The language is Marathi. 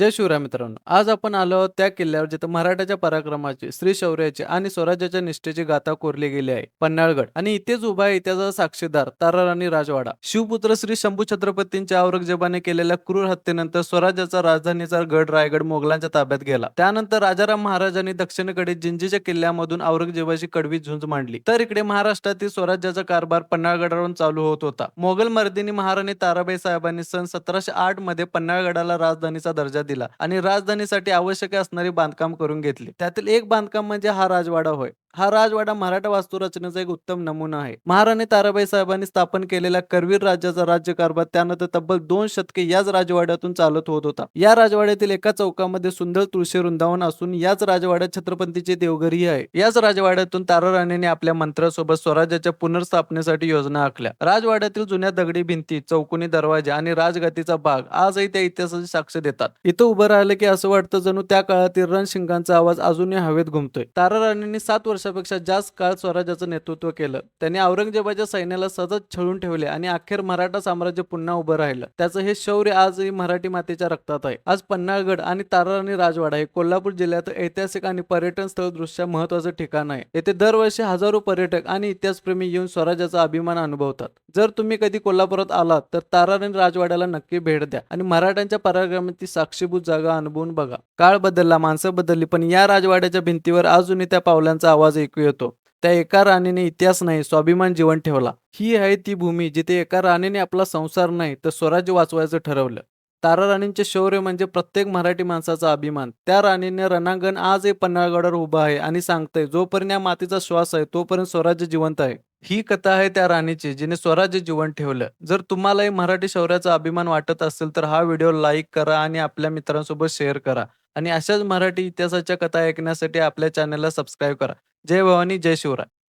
जय शिवराय मित्रांनो. आज आपण आलो आहोत त्या किल्ल्यावर जिथं मराठाच्या पराक्रमाची श्री शौर्याची आणि स्वराज्याच्या निष्ठेची गाथा कोरली गेली आहे. पन्हाळगड. आणि इथेच उभा आहे इतिहासाचा साक्षीदार ताराराणी राजवाडा. शिवपुत्र श्री शंभू छत्रपतींच्या औरंगजेबाने केलेल्या क्रूर हत्येनंतर स्वराज्याचा राजधानीचा गड रायगड मोगलांच्या ताब्यात गेला. त्यानंतर राजाराम महाराजांनी दक्षिणेकडे जिंजीच्या किल्ल्यामधून औरंगजेबाची कडवी झुंज मांडली. तर इकडे महाराष्ट्रातील स्वराज्याचा कारभार पन्हाळगडावरून चालू होत होता. मोगल मर्दिनी महाराणी ताराबाई साहेबांनी सन सतराशे आठमध्ये पन्हाळगडाला राजधानीचा दर्जा दिला आणि राजधानीसाठी आवश्यक असणारी बांधकाम करून घेतली. त्यातील एक बांधकाम म्हणजे हा राजवाडा होय. हा राजवाडा मराठा वास्तुरचनेचा एक उत्तम नमुना आहे. महाराणी ताराबाई साहेबांनी स्थापन केलेल्या करवीर राज्याचा राज्यकारभार त्यानंतर तब्बल दोन शतके याच राजवाड्यातून चालत होत होता. या राजवाड्यातील एका चौकामध्ये सुंदर तुळशी वृंदावन असून याच राजवाड्यात छत्रपतीचे देवघरही आहे. याच राजवाड्यातून तारा राणेने आपल्या मंत्रासोबत स्वराज्याच्या पुनर्स्थापनेसाठी योजना आखल्या. राजवाड्यातील जुन्या दगडी भिंती चौकोनी दरवाजा आणि राजगातीचा भाग आजही त्या इतिहासाची साक्ष देतात. इथं उभं राहिलं की असं वाटतं जणू त्या काळातील रणशिंगांचा आवाज अजूनही हवेत घुमतोय. तारा राणेंनी सात वर्षापेक्षा जास्त काळ स्वराज्याचं नेतृत्व केलं. त्यांनी औरंगजेबाच्या सैन्याला सतत छळून ठेवले आणि अखेर मराठा साम्राज्य पुन्हा उभं राहिलं. त्याचं हे शौर्य आजही मराठी मातेच्या रक्तात आहे. आज पन्हाळगड आणि ताराराणी राजवाडा हे कोल्हापूर जिल्ह्यात ऐतिहासिक आणि पर्यटन स्थळ दृष्ट्या महत्वाचं ठिकाण आहे. येथे दरवर्षी हजारो पर्यटक आणि इतिहासप्रेमी येऊन स्वराज्याचा अभिमान अनुभवतात. जर तुम्ही कधी कोल्हापुरात आलात तर ताराराणी राजवाड्याला नक्की भेट द्या आणि मराठ्यांच्या पराक्रमाची साक्षीभूत जागा अनुभवून बघा. काळ बदलला माणसं बदलली पण या राजवाड्याच्या भिंतीवर अजूनही त्या पावलांचा आवाज ऐकू येतो. त्या एका राणीने इतिहास नाही स्वाभिमान जीवन ठेवला. ही आहे ती भूमी जिथे एका राणीने आपला संसार नाही तर स्वराज्य वाचवायचं ठरवलं. तारा राणींचे शौर्य म्हणजे प्रत्येक मराठी माणसाचा अभिमान. त्या राणीने रणांगण आजही पन्हाळगडावर उभा आहे आणि सांगतंय जोपर्यंत या मातीचा श्वास आहे तोपर्यंत स्वराज्य जिवंत आहे. ही कथा आहे त्या राणीची जिने स्वराज्य जीवन ठेवलं. जर तुम्हालाही मराठी शौर्याचा अभिमान वाटत असेल तर हा व्हिडिओ लाईक करा आणि आपल्या मित्रांसोबत शेअर करा. आणि अशाच मराठी इतिहासाच्या कथा ऐकण्यासाठी आपल्या चॅनलला सबस्क्राईब करा. जय भवानी जय शिवराय